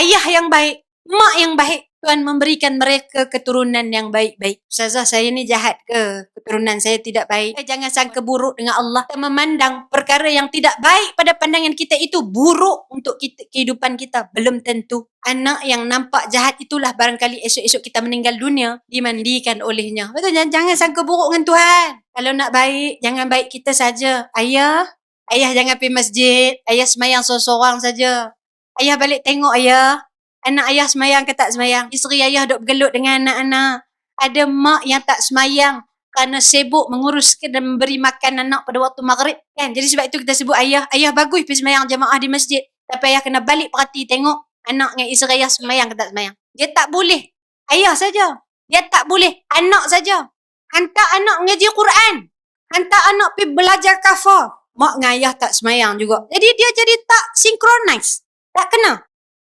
ayah yang baik, mak yang baik. Tuhan memberikan mereka keturunan yang baik-baik. Ustazah, saya ni jahat ke? Keturunan saya tidak baik. Eh, jangan sangka buruk dengan Allah. Kita memandang perkara yang tidak baik pada pandangan kita itu buruk untuk kita, kehidupan kita. Belum tentu. Anak yang nampak jahat itulah barangkali esok-esok kita meninggal dunia dimandikan olehnya. Betul? Jangan, jangan sangka buruk dengan Tuhan. Kalau nak baik, jangan baik kita saja. Ayah, ayah jangan pergi masjid. Ayah semayang seorang-seorang saja. Ayah balik tengok ayah. Anak ayah semayang ke tak semayang? Isteri ayah duk bergelut dengan anak-anak. Ada mak yang tak semayang kerana sibuk menguruskan dan memberi makan anak pada waktu maghrib. Kan? Jadi sebab itu kita sebut ayah. Ayah bagus pergi semayang jamaah di masjid. Tapi ayah kena balik perhati tengok anak dengan isteri ayah semayang ke tak semayang. Dia tak boleh. Ayah saja. Dia tak boleh. Anak saja. Hantar anak mengaji Quran. Hantar anak pergi belajar kafar. Mak dengan ayah tak semayang juga. Jadi dia jadi tak synchronize. Tak kena.